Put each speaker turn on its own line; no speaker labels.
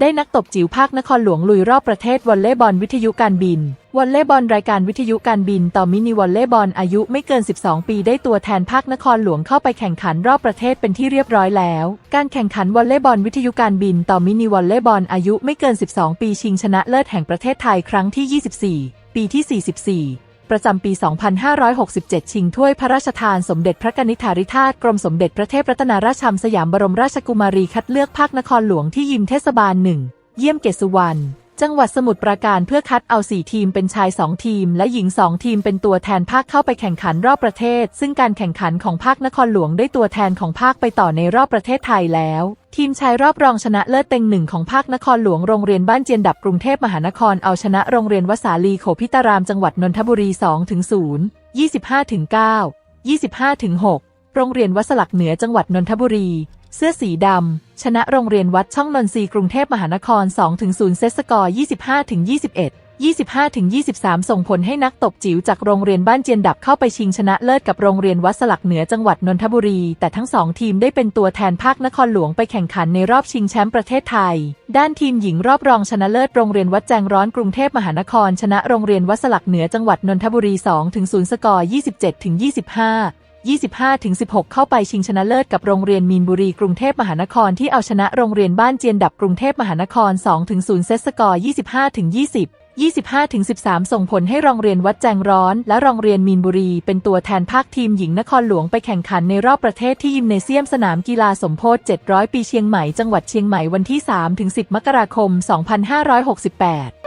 ได้นักตบจิ๋วภาคนครหลวงลุยรอบประเทศวอลเลย์บอลวิทยุการบิน วอลเลย์บอลรายการวิทยุการบิน ต่อมินิวอลเลย์บอลอายุไม่เกิน 12 ปีได้ตัวแทนภาคนครหลวงเข้าไปแข่งขันรอบประเทศเป็นที่เรียบร้อยแล้ว การแข่งขันวอลเลย์บอลวิทยุการบิน ต่อมินิวอลเลย์บอลอายุไม่เกิน 12 ปีชิงชนะเลิศแห่งประเทศไทยครั้งที่ 24 ปีที่ 44 ประจำปี 2567 ชิงถ้วยพระราชทานสมเด็จพระกนิษฐาธิธาชกรมสมเด็จพระเทพรัตนราชชัมสยามบรมราชกุมารีคัดเลือกภาคนครหลวงที่ยิมเทศบาลหนึ่ง เยี่ยมเกศสุวรรณ จังหวัดสมุทรปราการเพื่อคัดเอา 4 ทีมเป็นชาย 2 ทีม และหญิง 2 ทีมเป็นตัวแทนภาคเข้าไปแข่งขันรอบประเทศ ซึ่งการแข่งขันของภาคนครหลวงได้ตัวแทนของภาคไปต่อในรอบประเทศไทยแล้ว ทีมชายรอบรองชนะเลิศเต็งหนึ่งของภาคนครหลวงโรงเรียนบ้านเจียนดับกรุงเทพมหานครเอาชนะโรงเรียนวสาลีโขพิตารามจังหวัดนนทบุรี2ถึง0 25ถึง9 25ถึง6โรงเรียนวัสลักเหนือจังหวัดนนทบุรี เสื้อสีดำ ชนะโรงเรียนวัดช่องนนทรีกรุงเทพมหานคร 2-0 เซสกอร์ 25-21 25-23 ส่งผลให้นักตบจิ๋วจากโรงเรียนบ้านเจียนดับเข้าไปชิงชนะเลิศกับโรงเรียนวัดสลักเหนือจังหวัดนนทบุรี แต่ทั้งสองทีมได้เป็นตัวแทนภาคนครหลวงไปแข่งขันในรอบชิงแชมป์ประเทศไทย ด้านทีมหญิงรอบรองชนะเลิศโรงเรียนวัดแจงร้อนกรุงเทพมหานคร ชนะโรงเรียนวัดสลักเหนือจังหวัดนนทบุรี 2-0 สกอร์ 27-25 25-16 เข้าไปชิงชนะเลิศกับโรงเรียนมีนบุรีกรุงเทพมหานครที่เอาชนะโรงเรียนบ้านเจียนดับกรุงเทพมหานคร 2-0 เซตสกอร์ 25-20 25-13 ส่งผลให้โรงเรียนวัดแจงร้อน และโรงเรียนมีนบุรี เป็นตัวแทนภาคทีมหญิงนครหลวงไปแข่งขันในรอบประเทศที่ยิมเนเซียมสนามกีฬาสมโพธิ700 ปีเชียงใหม่ จังหวัดเชียงใหม่วันที่ 3-10 มกราคม 2568